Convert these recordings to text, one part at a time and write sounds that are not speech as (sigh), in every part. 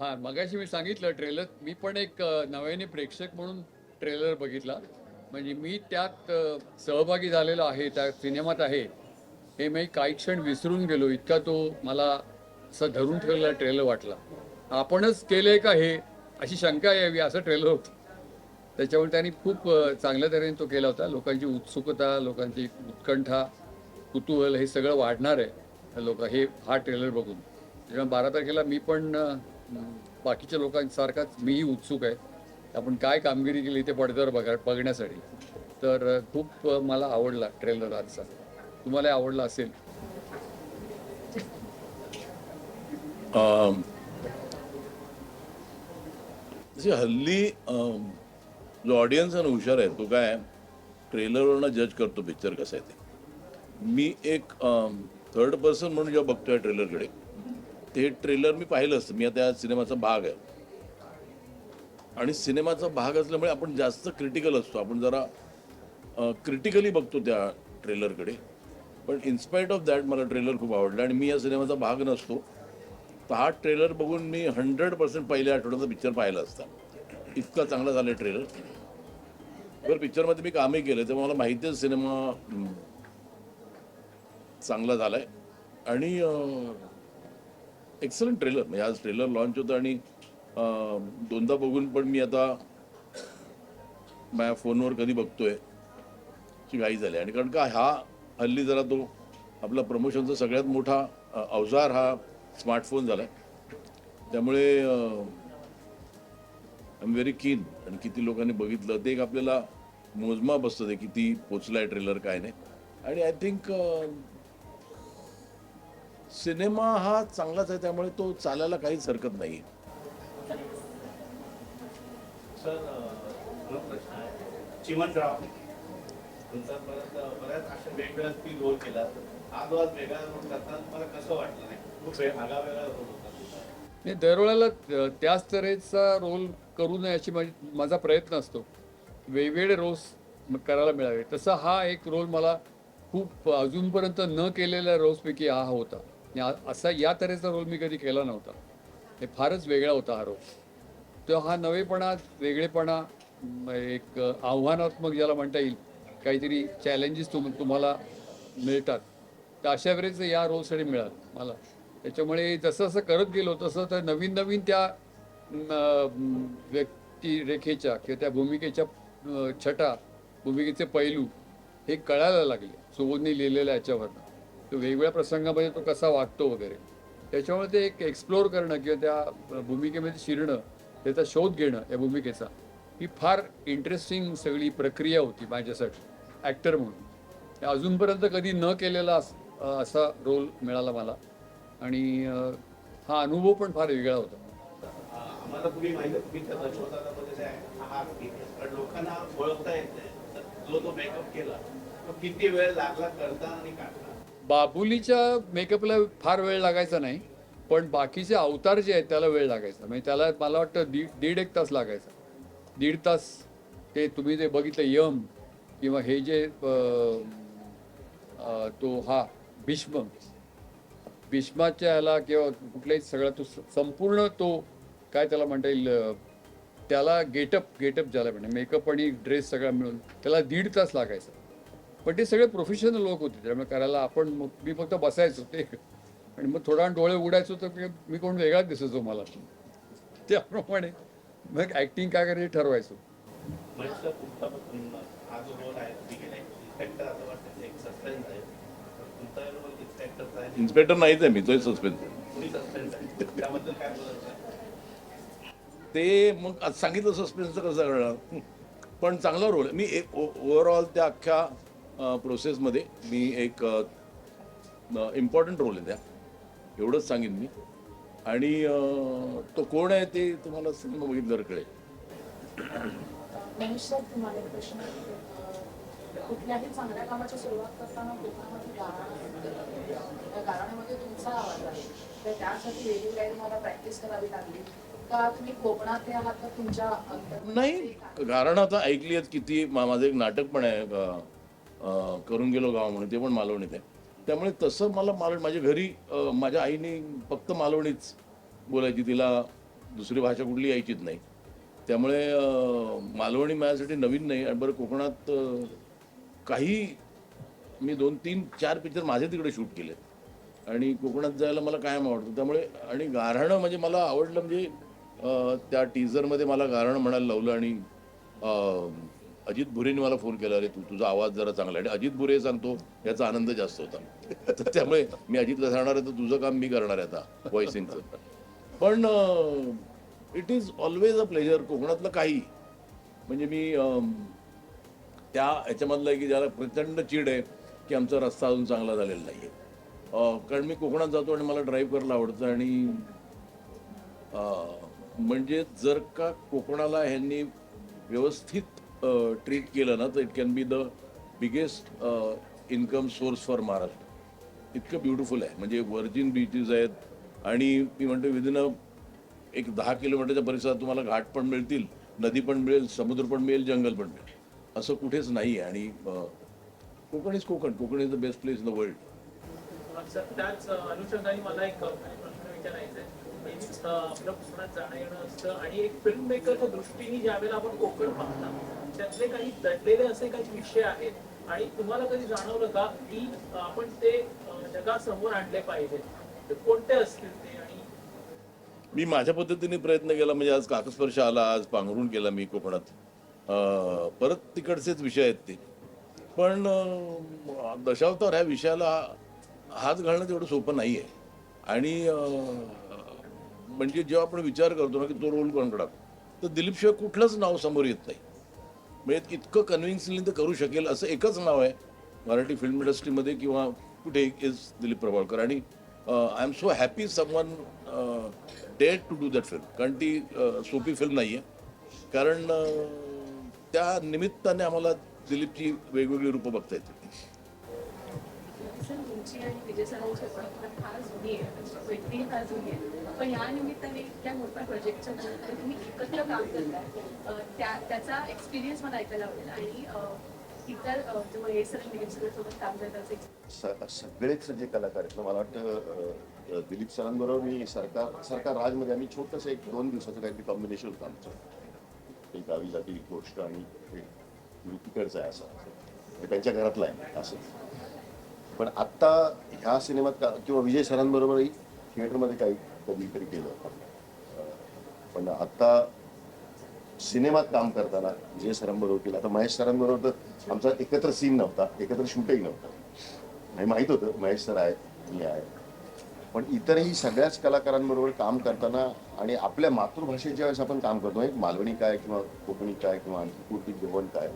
हा मगाशी मी सांगितलं ट्रेलर मी पण एक नव्याने प्रेक्षक म्हणून ट्रेलर बघितला. म्हणजे मी त्यात सहभागी झालेलो आहे त्या सिनेमात आहे हे मी काही क्षण विसरून गेलो. इतका तो मला असं धरून ठेवलेला ट्रेलर वाटला. आपणच केलंय का हे? अशी शंका यावी असं ट्रेलर होतं. त्याच्यामुळे त्यांनी खूप चांगल्या तऱ्हेने तो केला होता. लोकांची उत्सुकता लोकांची उत्कंठा कुतूहल हे सगळं वाढणार आहे लोक. हे हा ट्रेलर बघून. त्याच्यामुळे बारा तारखेला मी पण बाकीच्या लोकांसारखाच मीही उत्सुक आहे. आपण काय कामगिरी केली ते पडद्यावर बघा बघण्यासाठी. तर खूप मला आवडला ट्रेलर आजचा. तुम्हाला आवडला असेल. हल्ली जो ऑडियन्स आणि हुशार आहे तो काय ट्रेलरवरनं जज करतो पिक्चर कसा आहे ते. मी एक थर्ड पर्सन म्हणून जेव्हा बघतोय ट्रेलरकडे ते ट्रेलर मी पाहिलं असतं. मी आता सिनेमाचा भाग आहे. आणि सिनेमाचा भाग असल्यामुळे आपण जास्त क्रिटिकल असतो. आपण जरा क्रिटिकली बघतो त्या ट्रेलरकडे पण इन्स्पाईट ऑफ दॅट मला ट्रेलर खूप आवडला. आणि मी या सिनेमाचा भाग नसतो. तर हा ट्रेलर बघून मी हंड्रेड पर्सेंट पहिल्या आठवड्याचा पिक्चर पाहिला असता. इतका चांगला झाला ट्रेलर बरं पिक्चरमध्ये मी कामही केलं तेव्हा मला माहिती आहे सिनेमा चांगला झाला आहे आणि एक्सलंट ट्रेलर. म्हणजे आज ट्रेलर लॉन्च होतं आणि दोनदा बघून पण मी आता माझ्या फोनवर कधी बघतोय ची घाई झाली. आणि कारण का हा हल्ली जरा तो आपला प्रमोशनचा सगळ्यात मोठा अवजार हा स्मार्टफोन झाला त्यामुळे आय एम व्हेरी कीन आणि किती लोकांनी बघितलं ते एक आपल्याला मोजमाप असतं ते किती पोचलाय ट्रेलर काय नाही. आणि आय थिंक सिनेमा हा चांगलाच आहे त्यामुळे तो चालायला काहीच हरकत नाही सर दोन प्रश्न आहे चिमनराव तुमचा परत बऱ्याच अशा वेगवेगळ्या तुम्ही रोल केला. जो आज वेगळा रोल करताना तुम्हाला कसं वाटलं नाही? खूप वे- आगळा वेगळा रोल होता तुमचा. नाही दरवेळेला त्याच तऱ्हेचा रोल करू नये अशी माझी माझा प्रयत्न असतो. वेगवेगळे रोल्स करायला मिळावे. तसा हा एक रोल मला खूप अजूनपर्यंत न केलेल्या रोल्सपैकी हा होता. आणि असा या तऱ्हेचा रोल मी कधी केला नव्हता. हे फारच वेगळा होता हा रोल तो हा नवेपणा वेगळेपणा एक आव्हानात्मक ज्याला म्हणता येईल काहीतरी चॅलेंजेस तुम तुम्हाला मिळतात. तर अशा वेळेस या रोलसाठी मिळालं मला. त्याच्यामुळे जसं जसं करत गेलो तसं तर नवीन नवीन त्या व्यक्तिरेखेच्या व्यक्ती रेखेच्या किंवा त्या भूमिकेच्या छटा भूमिकेचे पैलू हे कळायला लागले. सुबोधने लिहिलेल्या याच्यावरनं. तो वेगवेगळ्या प्रसंगामध्ये तो कसा वागतो वगैरे. त्याच्यामुळे ते एक एक्सप्लोअर करणं किंवा त्या भूमिकेमध्ये शिरणं त्याचा शोध घेणं या भूमिकेचा ही फार इंटरेस्टिंग सगळी प्रक्रिया होती माझ्यासाठी ॲक्टर म्हणून. अजूनपर्यंत कधी न केलेला असा रोल मिळाला मला. आणि हा अनुभव पण फार वेगळा होता. लोकांना ओळखता येत नाही. जो तो मेकअप केला तो किती वेळ लागला करता आणि काढता बाबुलीच्या मेकअपला फार वेळ लागायचा नाही पण बाकीचे अवतार जे आहेत त्याला वेळ लागायचा. म्हणजे त्याला मला वाटतं दीड दीड एक तास लागायचा. दीड तास ते तुम्ही जे बघितलं यम किंवा हे जे तो हा भीष्म भीष्माच्या ह्याला किंवा कुठल्याही सगळा तो स- संपूर्ण तो काय त्याला म्हणता येईल त्याला गेटअप गेटअप ज्याला म्हणजे मेकअप आणि ड्रेस सगळा मिळून त्याला दीड तास लागायचा. पण ते सगळे प्रोफेशनल लोक होते. त्यामुळे करायला आपण मग मी फक्त बसायचो ते. आणि मग थोडा डोळे उघडायचो तर मी- कोण वेगळाच दिसायचो मला. त्याप्रमाणे मग ॲक्टिंग काय करायची ठरवायचो. तुमचा पण जो रोल आहे तुम्ही केला इन्स्पेक्टर असं वाटतं एक सस्पेन्स आहे. तर तुमचा रोल इन्स्पेक्टरचा आहे. इन्स्पेक्टर नाहीच आहे मी तोच सस्पेन्स ते मग आज सांगितलं सस्पेन्सचं कसं कळणार पण चांगला रोल मी एक ओव्हरऑल त्या अख्ख्या प्रोसेसमध्ये मी एक इम्पॉर्टंट रोल आहे त्या. एवढंच सांगेन मी. आणि तो कोण आहे ते तुम्हाला सिनेमा बघितल्यावर कळेल. नाही आता ऐकली आहेत किती माझं एक नाटक पण आहे करून गेलो गाव म्हणून ते पण मालवणीत आहे. त्यामुळे तसं मला मालवण माझ्या घरी माझ्या आईने फक्त मालवणीच बोलायची तिला दुसरी भाषा कुठली यायचीच नाही. त्यामुळे मालवणी माझ्यासाठी नवीन नाही. आणि बरं कोकणात काही मी दोन तीन चार पिक्चर माझे तिकडे शूट केले आणि कोकणात जायला मला कायम आवडतं. त्यामुळे आणि गारणं म्हणजे मला आवडलं म्हणजे त्या टीझरमध्ये मला गारणं म्हणायला लावलं आणि अजित बुरेने मला फोन केला अरे तू तुझा आवाज जरा चांगला आहे. आणि अजित भुरे सांगतो याचा आनंद जास्त होता. तर त्यामुळे मी अजितला सांगणार आहे तर तुझं काम मी करणार आहे आता व्हॉइसिंगचं पण it is always a pleasure कोकणातलं काही म्हणजे मी त्या ह्याच्यामधलं आहे की ज्याला प्रचंड चीड आहे की आमचा रस्ता अजून चांगला झालेला नाही आहे कारण मी कोकणात जातो आणि मला ड्राईव्ह करायला आवडतं आणि म्हणजे जर का कोकणाला ह्यांनी व्यवस्थित ट्रीट केलं ना तर it can be the biggest income source for Maharashtra इतकं ब्युटिफुल आहे. म्हणजे वर्जिन बीचेस आहेत. आणि मी म्हणतो विदिन अ एक दहा किलोमीटरच्या परिसरात तुम्हाला घाट पण मिळतील नदी पण मिळेल समुद्र पण मिळेल जंगल पण मिळेल. असं कुठेच नाही आहे आणि Konkan is Konkan. Konkan is the best place in the world त्याच अनुषंगाने मला एक प्रश्न विचारायचा आहे. आपलं कोकणात जाणं येणं असतं आणि एक फिल्म मेकरच्या दृष्टीने ज्यावेळेला आपण कोकण पाहता त्यातले काही दडलेले असे काही विषय आहेत. आणि तुम्हाला कधी जाणवलं का की आपण ते जगासमोर आणले पाहिजे? कोणते असतील ते आणि मी माझ्या पद्धतीने प्रयत्न केला म्हणजे आज काकस्पर्श आला आज पांघरून केला मी कोकणात. परत तिकडचेच विषय आहेत ते. पण दशावतार ह्या विषयाला हात घालणं तेवढं सोपं नाही आहे आणि म्हणजे जेव्हा आपण विचार करतो ना की तो रोल कोण करा तर दिलीपशिवाय कुठलंच नाव समोर येत नाही. म्हणजे इतकं कन्व्हिन्सिंगली ते करू शकेल असं एकच नाव आहे. मराठी फिल्म इंडस्ट्रीमध्ये किंवा कुठे इज दिलीप प्रभावळकर आणि I am so happy someone dare to do that film कारण ती सोपी फिल्म नाही आहे कारण त्या निमित्ताने आम्हाला दिलीपची वेगवेगळी रूपं बघता येतील. सर तुमची आणि विजय सरांची ओळख फार जुनी आहे मैत्री फार जुनी आहे पण या निमित्ताने त्या मोठ्या प्रोजेक्टच्या निमित्ताने तुम्ही एकत्र काम करताय त्या त्याचा एक्सपिरियन्स मला ऐकायला आवडेल आणि इतर सर सरांसोबत काम सगळेच जे कलाकार आहेत. ना मला वाटतं दिलीप सरांबरोबर मी सरकार सरकार राजमध्ये आम्ही छोटंसं एक दोन दिवसाचं काहीतरी कॉम्बिनेशन होतं आमचं. एक गावी जाती गोष्ट आणि एक तिकडचं आहे असं. त्यांच्या घरातलं आहे असं. पण आत्ता ह्या सिनेमात का किंवा विजय सरांबरोबरही थिएटरमध्ये काही कधीतरी केलं अ, पण आत्ता सिनेमात काम करताना विजय सरांबरोबर केलं. आता महेश सरांबरोबर तर आमचा एकत्र सीन नव्हता एकत्र शूटही नव्हतं. नाही माहीत होतं महेश सर आहेत मी आहे. पण इतरही सगळ्याच कलाकारांबरोबर काम करताना आणि आपल्या मातृभाषेत ज्यावेळेस आपण काम करतो. एक मालवणी काय किंवा कोकणी काय किंवा आणखी कुर्ती जेवण काय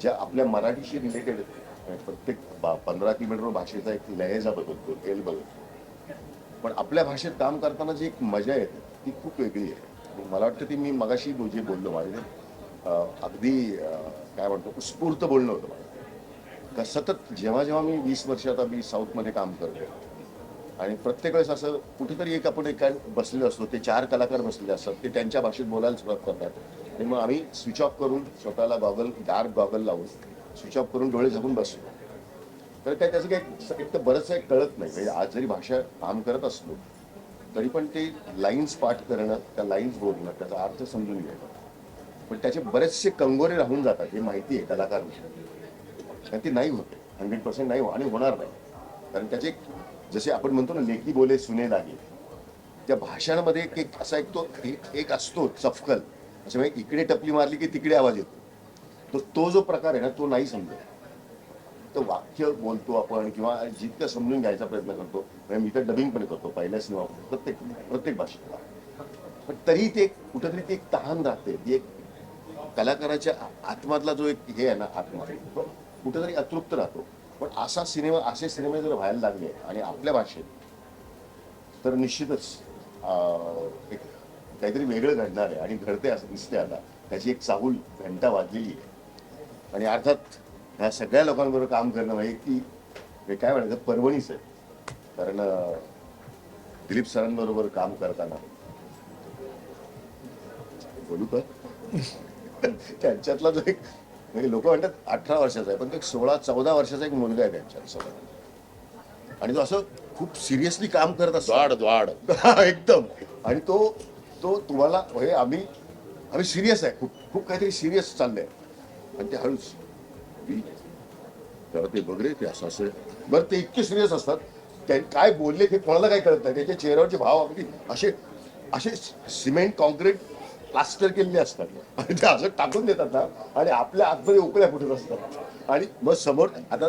ज्या आपल्या मराठीशी रिलेटेड प्रत्येक बा पंधरा किलोमीटर भाषेचा एक लहेजा बदलतो एल बदलतो. पण आपल्या भाषेत काम करताना जी एक मजा येते ती खूप वेगळी आहे. मला वाटतं ती मी मगाशी जे बोललो माझे अगदी काय म्हणतो उत्स्फूर्त बोलणं होतं मला का सतत जेव्हा जेव्हा मी वीस वर्ष आता मी साऊथमध्ये काम करतो आणि प्रत्येक वेळेस असं कुठेतरी एक आपण एक बसलेलो असतो ते चार कलाकार बसलेले असतात ते त्यांच्या भाषेत बोलायला सुरुवात करतात. आणि मग आम्ही स्विच ऑफ करून स्वतःला गॉगल डार्क गॉगल लावून स्विच ऑफ करून डोळे झाकून बसतो तर काय त्याचं काही एक तर बरंच काही कळत नाही. म्हणजे आज जरी भाषा काम करत असलो तरी पण ते लाईन्स पाठ करणं त्या लाईन्स बोलणं त्याचा अर्थ समजून घेणं. पण त्याचे बरेचसे कंगोरे राहून जातात हे माहिती आहे कलाकार आणि ते नाही होते. हंड्रेड पर्सेंट नाही हो आणि होणार नाही. कारण त्याचे जसे आपण म्हणतो ना लेखी बोले सुने लागे. त्या भाषणामध्ये एक एक असा एक तो एक एक असतो चफकल. असं म्हणजे इकडे टपली मारली की तिकडे आवाज येतो. तो तो जो प्रकार आहे ना तो नाही समजत. तर वाक्य बोलतो आपण किंवा जितकं समजून घ्यायचा प्रयत्न करतो म्हणजे मी तर डबिंग पण करतो पहिल्या सिनेमा प्रत्येक प्रत्येक भाषेतला पण तरी ते एक कुठंतरी ती एक तहान राहते. ती एक कलाकाराच्या आत्मातला जो एक हे आहे ना आत्मा तो कुठेतरी अतृप्त राहतो. पण असा सिनेमा असे सिनेमे जर व्हायला लागले आणि आपल्या भाषेत तर निश्चितच अं, एक काहीतरी वेगळं घडणार आहे आणि घडते असं दिसते आता. त्याची एक चाहूल घंटा वाजलेली आहे. आणि अर्थात ह्या सगळ्या लोकांबरोबर काम करणं म्हणजे की हे काय म्हणायचं पर्वणीच आहे कारण दिलीप सरांबरोबर काम करताना. बोलू का? (laughs) त्यांच्यातला जो एक म्हणजे लोक म्हणतात अठरा वर्षाचा आहे पण तो एक सोळा चौदा वर्षाचा एक मुलगा आहे त्यांच्यात सगळं आणि तो असं खूप सिरियसली काम करत असतो. हा, (laughs) एकदम. आणि तो तो तो तुम्हाला हे आम्ही आम्ही सिरियस आहे. खूप खूप काहीतरी सिरियस चाललंय. आणि ते हळूच तर ते बघले ते असं असं. बरं ते इतके सिरियस असतात. ते काय बोलले ते कोणाला काय कळत नाही. त्याच्या चेहऱ्यावरचे भाव अगदी असे असे सिमेंट कॉन्क्रीट प्लास्टर केलेले असतात. आणि ते असं टाकून देतात ना आणि आपल्या आतमध्ये उकळ्या फुटत असतात. आणि मग समोर आता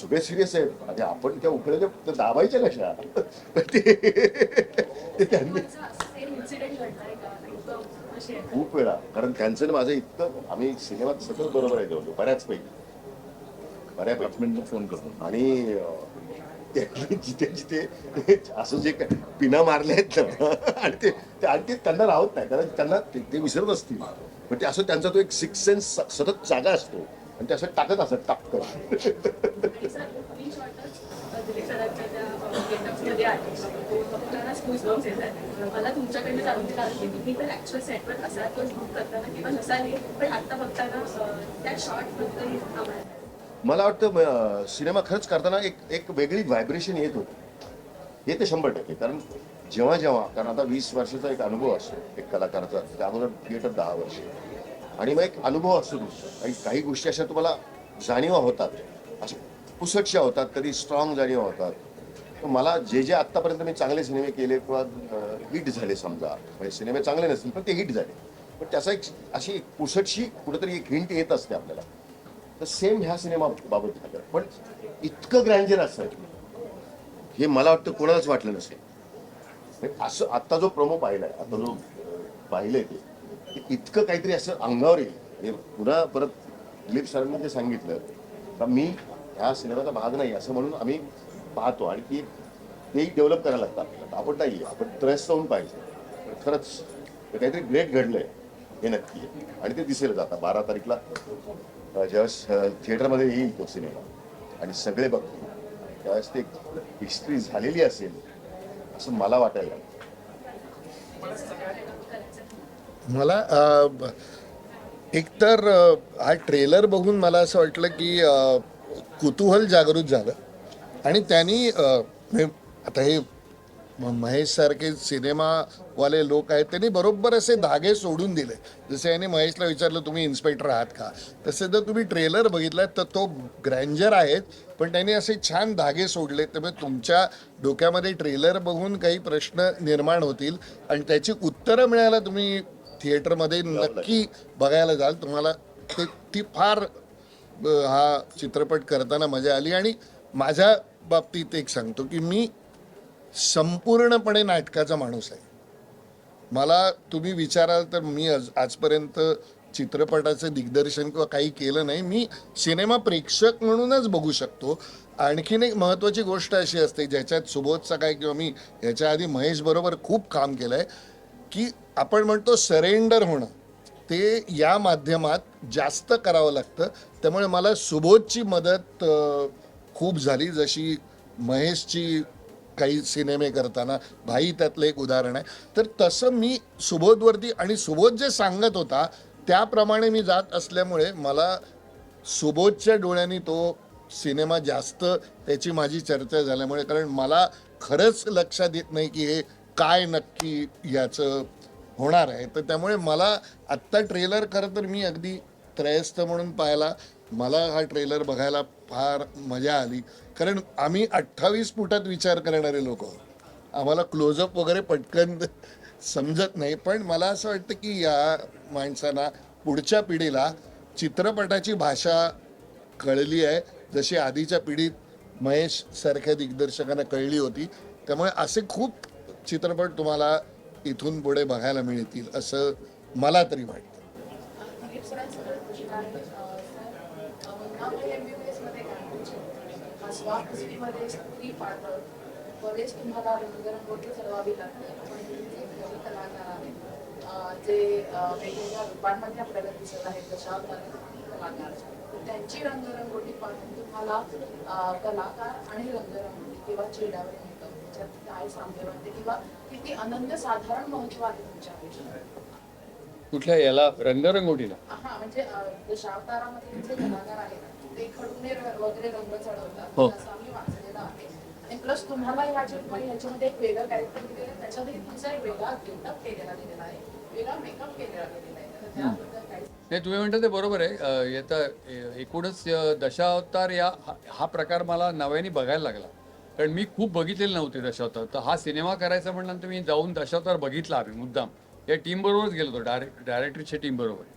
सगळे सिरियस आहेत. आणि आपण त्या उकळ्याच्या दाबायच्या कशा? (laughs) ते त्यांनी खूप वेळा. कारण त्यांचं माझं इतकं आम्ही सिनेमात सतत बरोबर आहे जेवलो बऱ्याचपैकी. बऱ्यापैकी. अपार्टमेंटला फोन करतो आणि जिथे जिथे असं जे काय पिना मारले आहेत ना आणि ते ते- आणि ते त्यांना राहत नाही. कारण त्यांना ते ते विसरत असतील. पण ते असं त्यांचा तो एक सिक्स सेन्स सतत जागा असतो. आणि ते असं टाकत असत टाकत. म्हणजे मध्ये सर तो मला तुमच्याकडनं जाणून की तुम्ही तर सेटवर करताना किंवा नसाले पण बघताना त्या शॉर्टबद्दल आम्हाला मला वाटतं सिनेमा खरंच करताना एक एक वेगळी व्हायब्रेशन येत होती. येते शंभर टक्के. कारण जेव्हा जेव्हा कारण आता वीस वर्षाचा एक अनुभव असतो एक कलाकाराचा. त्या अगोदर थिएटर दहा वर्ष. आणि मग एक अनुभव असतो तुमचा आणि काही गोष्टी अशा तुम्हाला जाणीवा होतात. अशा पुसटशा होतात कधी स्ट्रॉंग जाणीवा होतात. मला जे जे आत्तापर्यंत मी चांगले सिनेमे केले किंवा हिट झाले समजा म्हणजे सिनेमे चांगले नसतील पण ते हिट झाले. पण त्याचा एक अशी एक पुसटशी कुठेतरी एक हिंट येत असते आपल्याला. तर सेम ह्या सिनेमाबाबत झालं. पण इतकं ग्रँजर असतं हे मला वाटतं कोणालाच वाटलं नसेल. असं आत्ता जो प्रोमो पाहिलाय आता जो पाहिलंय ते ते इतकं काहीतरी असं अंगावर येईल. हे पुन्हा परत दिलीप सरांनी ते सांगितलं का मी ह्या सिनेमाचा भाग नाही असं म्हणून आम्ही पाहतो आणि ती तेही डेव्हलप करायला लागतं आपल्याला आपण नाही आपण त्रयस्थ होऊन पाहिजे खरंच काहीतरी ग्रेट घडलंय हे नक्की आहे. आणि ते दिसेल आता बारा तारीखला जेव्हा ज्यावेळेस थिएटरमध्ये येईल तो सिनेमा आणि सगळे बघतील. त्यावेळेस ते हिस्ट्री झालेली असेल असं मला वाटायला मला एकतर हा ट्रेलर बघून मला असं वाटलं की कुतूहल जागृत झालं. आणि त्यांनी आता हे महेश सारखे सिनेमावाले लोक आहेत त्यांनी बरोबर असे धागे सोडून दिले. जसे यांनी महेशला विचारलं तुम्ही इन्स्पेक्टर आहात का? तसे जर तुम्ही ट्रेलर बघितला तर तो ग्रँजर आहेत पण त्यांनी असे छान धागे सोडले त्यामुळे तुमच्या डोक्यामध्ये ट्रेलर बघून काही प्रश्न निर्माण होतील आणि त्याची उत्तरं मिळायला तुम्ही थिएटरमध्ये नक्की बघायला जाल. तुम्हाला ते ती फार हा चित्रपट करताना मजा आली. आणि माझ्या बाबतीत एक सांगतो की मी संपूर्णपणे नाटकाचा माणूस आहे. मला तुम्ही विचाराल तर मी आज आजपर्यंत चित्रपटाचं दिग्दर्शन किंवा काही केलं नाही. मी सिनेमा प्रेक्षक म्हणूनच बघू शकतो. आणखीन एक महत्त्वाची गोष्ट अशी असते ज्याच्यात सुबोधचा काय किंवा मी याच्या आधी महेशबरोबर खूप काम केलं आहे की आपण म्हणतो सरेंडर होणं. ते या माध्यमात जास्त करावं लागतं. त्यामुळे मला सुबोधची मदत खूप झाली जशी महेशची काही सिनेमे करताना. भाई त्यातलं एक उदाहरण आहे. तर तसं मी सुबोधवरती आणि सुबोध जे सांगत होता त्याप्रमाणे मी जात असल्यामुळे मला सुबोधच्या डोळ्यांनी तो सिनेमा जास्त त्याची माझी चर्चा झाल्यामुळे कारण मला खरंच लक्षात येत नाही की हे काय नक्की याचं होणार आहे. तर त्यामुळे मला आत्ता ट्रेलर खरं तर मी अगदी त्रयस्थ म्हणून पाहिला. मला हा ट्रेलर बघायला फार मजा आली. कारण आम्ही अठ्ठावीस फुटात विचार करणारे लोक आहोत. आम्हाला क्लोजअप वगैरे पटकन समजत नाही. पण मला असं वाटतं की या माणसांना पुढच्या पिढीला चित्रपटाची भाषा कळली आहे. जशी आधीच्या पिढीत महेश सारख्या दिग्दर्शकांना कळली होती. त्यामुळे असे खूप चित्रपट तुम्हाला इथून पुढे बघायला मिळतील असं मला तरी वाटतं. मुन्नाभाई मध्ये काय स्त्री तुम्हाला रंगरंगोटी चढवावी लागते. आपण नवीन कलाकार आहेत जे वेगवेगळ्या रूपांमध्ये प्रगत दिसत आहेत तशा कलाकार तर त्यांची रंगरंगोटी पाहून तुम्हाला कलाकार आणि रंगरंगोटी किंवा चेहऱ्यावर त्याच्यात काय साम्य वाटते किंवा किती अनन्य साधारण महत्त्व आहे तुमच्या आयुष्यात कुठल्या याला? रंगरंगोटीला. हा म्हणजे हो. असं आम्ही वाचलेलं आहे. आणि प्लस तुम्हाला ह्याच्यामध्ये ह्याच्यामध्ये एक वेगळं कॅरेक्टर दिलेलं आहे. त्याच्यामध्ये तुमचा एक वेगळा गेटअप केलेला गेलेला आहे. वेगळा मेकअप केलेला गेलेला आहे. तर त्याबद्दल काही नाही तुम्ही म्हणता ते बरोबर आहे. येता एकूणच दशावतार या हा- हा प्रकार मला नव्याने बघायला लागला. कारण मी खूप बघितलेले नव्हते दशावतार. तर हा सिनेमा करायचा म्हटल्यानंतर मी जाऊन दशावतार बघितला आम्ही मुद्दाम. या टीमबरोबरच गेलो होतो. डायरेक्ट डायरेक्टरच्या टीमबरोबर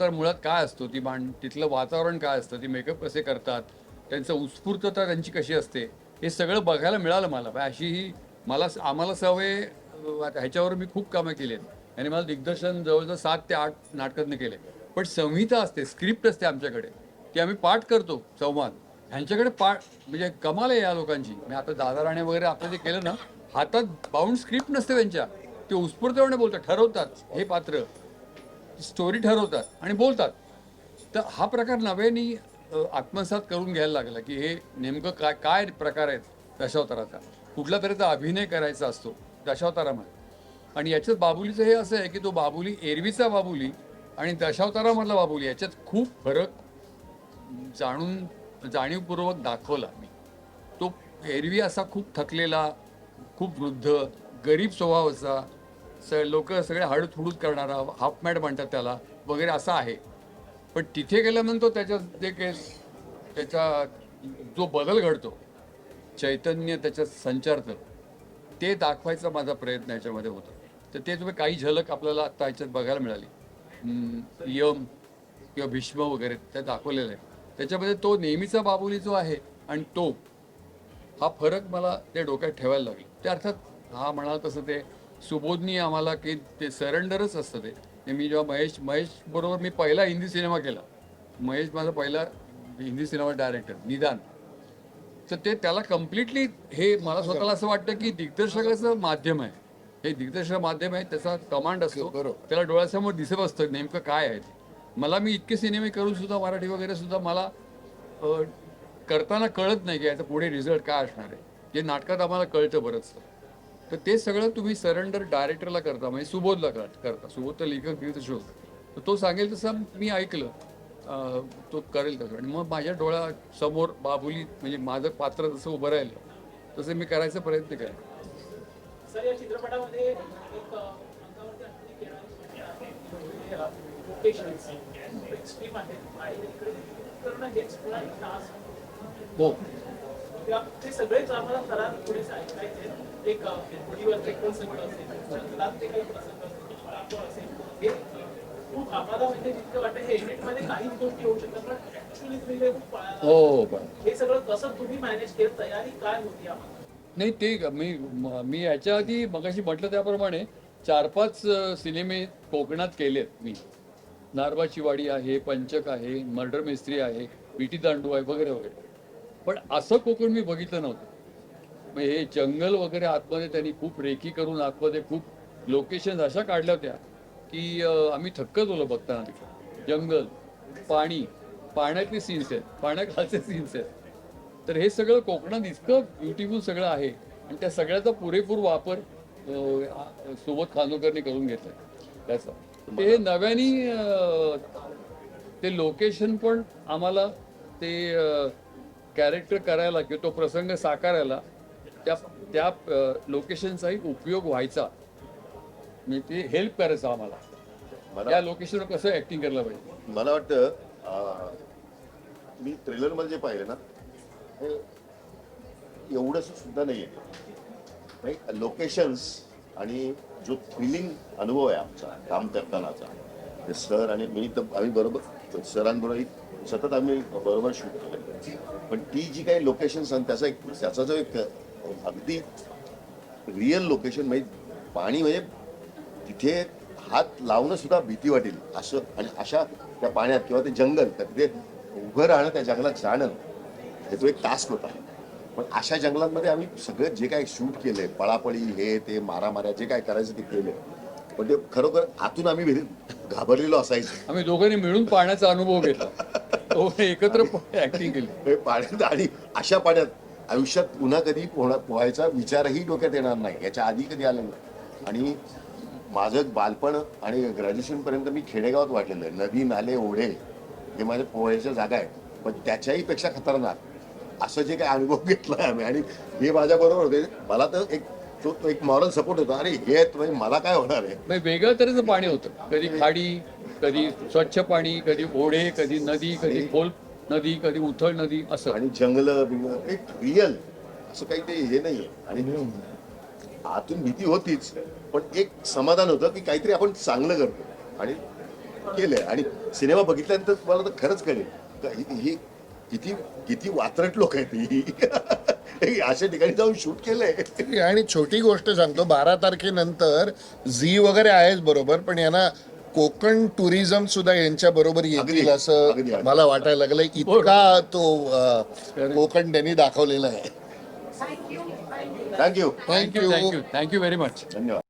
तर मुळात काय असतो? ती मांड तिथलं वातावरण काय असतं? ती मेकअप कसे करतात? त्यांचं उत्स्फूर्तता त्यांची कशी असते? हे सगळं बघायला मिळालं मला. पण अशी ही मला आम्हाला सवय ह्याच्यावर मी खूप कामं केली आहेत. आणि मला दिग्दर्शन जवळजवळ सात ते आठ नाटकातनं केले. पण संहिता असते स्क्रिप्ट असते आमच्याकडे. ती आम्ही पाठ करतो संवाद. ह्यांच्याकडे पाठ म्हणजे कमाल आहे या लोकांची. मी आता दादा राणे वगैरे आपण जे केलं ना हातात बाउंड स्क्रिप्ट नसते त्यांच्या. ते उत्स्फूर्तपणे बोलतात ठरवतात. हे पात्र स्टोरी ठरवतात आणि बोलतात. तर हा प्रकार नव्याने आत्मसात करून घ्यायला लागला की हे नेमकं काय काय प्रकार आहेत दशावताराचा. कुठल्या तऱ्हेचा अभिनय करायचा असतो दशावतारामध्ये. आणि याच्यात बाबुलीचं हे असं आहे की तो बाबुली एरवीचा बाबुली आणि दशावतारामधला बाबुली याच्यात खूप फरक जाणून जाणीवपूर्वक दाखवला मी. तो एरवी असा खूप थकलेला खूप वृद्ध गरीब स्वभावाचा स लोक सगळे हळूद करणारा हाफमॅट म्हणतात त्याला वगैरे असा आहे. पण तिथे गेल्यानंतर त्याच्यात जे काही त्याचा जो बदल घडतो चैतन्य त्याच्यात संचारतं ते दाखवायचा माझा प्रयत्न याच्यामध्ये होता. तर ते तुम्ही काही झलक आपल्याला आता याच्यात बघायला मिळाली. यम किंवा भीष्म वगैरे ते दाखवलेलं आहे. त्याच्यामध्ये तो नेहमीचा बाबुली जो आहे आणि तो हा फरक मला ते डोक्यात ठेवायला लागला. ते अर्थात हा म्हणाल तसं ते. सुबोधनी आम्हाला की ते सरेंडरच असतं ते. मी जेव्हा महेश महेश बरोबर मी पहिला हिंदी सिनेमा केला. महेश माझा पहिला हिंदी सिनेमा डायरेक्टर निदान. तर ते त्याला कम्प्लिटली हे मला स्वतःला असं वाटतं की दिग्दर्शकाचं माध्यम आहे. हे दिग्दर्शक माध्यम आहे त्याचा कमांड असतो. बरोबर. त्याला डोळ्यासमोर दिसत असतं नेमकं काय आहे ते. मला मी इतके सिनेमे करून सुद्धा मराठी वगैरे सुद्धा मला अ, करताना कळत नाही की याचा पुढे रिझल्ट काय असणार आहे. जे नाटकात आम्हाला कळतं बरंच. तर ते सगळं तुम्ही सरेंडर डायरेक्टरला करता म्हणजे सुबोधला कर करता. सुबोध तर लेखक दिग्दर्शक तर तो सांगेल तसं मी ऐकलं. तो करेल तसं. आणि मग माझ्या डोळ्यासमोर बाबुली म्हणजे माझं पात्र जसं उभं राहिलं तसं मी करायचा प्रयत्न केला. म्हणजे. हो. ते सगळेच आम्हाला थरार पुढे ऐकायचे. एक अ, मुलीवरचे एक प्रसंग असेल जंगलात ते काही प्रसंग असेल पराक्रम असेल. हे खूप आम्हाला म्हणजे जितकं वाटतं हे edit मध्ये काहीच गोष्टी होऊ शकतात पण ऍक्च्युली तुम्ही ते खूप पळायला हो हो हे सगळं कसं तुम्ही मॅनेज केलं तयारी काय होती आम्हाला नाही ते मी म- याच्या आधी मगाशी म्हटलं त्याप्रमाणे चार पाच सिनेमे कोकणात केलेत मी. नारबाची वाडी आहे पंचक आहे मर्डर मिस्त्री आहे विटी दांडू आहे वगैरे वगैरे. पण असं कोकण मी बघितलं नव्हतं. मग हे जंगल वगैरे आतमध्ये त्यांनी खूप रेखी करून आतमध्ये खूप लोकेशन अशा काढल्या होत्या की आम्ही थक्कच होलो बघताना तिथं. जंगल पाणी पाण्यातले सीन्स आहेत पाण्याखालचे सीन्स आहेत. तर हे सगळं कोकणात इतकं ब्युटिफुल सगळं आहे आणि त्या सगळ्याचा पुरेपूर वापर सोबत खानोकरने करून घेतलाय. त्याचा ते नव्याने ते लोकेशन पण आम्हाला ते कॅरेक्टर करायला किंवा तो प्रसंग साकारायला त्या त्या लोकेशनचाही उपयोग व्हायचा. म्हणजे ते हेल्प करायचं आम्हाला. मला त्या लोकेशनवर कसं ऍक्टिंग करायला पाहिजे? मला वाटतं मी ट्रेलरमध्ये जे पाहिलं ना एवढंच सुद्धा नाही आहे लोकेशन्स आणि जो थ्रिलिंग अनुभव आहे आमचा काम करतानाचा. सर आणि मी तर आम्ही बरोबर सरांबरोबर सतत आम्ही बरोबर शूट केलं पण ती जी काही लोकेशन्स आणि त्याचा एक त्याचा जो एक अगदी रिअल लोकेशन म्हणजे पाणी म्हणजे तिथे हात लावणं सुद्धा भीती वाटेल. असं आणि अशा त्या पाण्यात किंवा ते जंगल तर तिथे उभं राहणं त्या जंगलात जाणं हे तो एक टास्क होता. पण अशा जंगलांमध्ये आम्ही सगळं जे काय शूट केलंय पळापळी हे ते मारामाऱ्या जे काय करायचं ते केलं पण ते खरोखर आतून आम्ही भीती- घाबरलेलो असायचो. आम्ही दोघांनी मिळून पाण्याचा अनुभव घेतला. एकत्र ऍक्टिंग केली. हे पाण्यात आणि अशा पाण्यात आयुष्यात पुन्हा कधी पोहणा पोहायचा विचारही डोक्यात येणार नाही. याच्या आधी कधी आलं नाही. आणि माझं बालपण आणि ग्रॅज्युएशन पर्यंत मी खेडेगावात वाटलेलं आहे. नदी नाले ओढे. हे माझ्या पोहायच्या जागा आहे पण त्याच्याही पेक्षा खतरनाक. असं जे काही अनुभव घेतलाय आम्ही. आणि हे माझ्या बरोबर होते. मला तर एक तो एक मॉरल सपोर्ट होता. अरे हे म्हणजे मला काय होणार आहे? म्हणजे वेगळं तऱ्हेचं पाणी होतं. कधी खाडी कधी स्वच्छ पाणी कधी ओढे कधी नदी कधी खोल नदी कधी उथळ नदी असं. आणि जंगल बिंगल एक रिअल असं काही ते हे नाहीये. आणि आतून भीती होतीच पण एक समाधान होतं की काहीतरी आपण चांगलं करतो. आणि केलंय. आणि सिनेमा बघितल्यानंतर मला तर खरंच कळेल. ही- किती किती वात्रट लोक आहेत हे. (laughs) अशा ठिकाणी जाऊन शूट केलंय. आणि छोटी गोष्ट सांगतो बारा तारखेनंतर झी वगैरे आहेच बरोबर पण यांना कोकण टुरिझम सुद्धा यांच्या बरोबर येतील असं. मला वाटायला लागलंय. इतका तो कोकण त्यांनी दाखवलेला आहे. Thank you thank you thank you thank you very much धन्यवाद.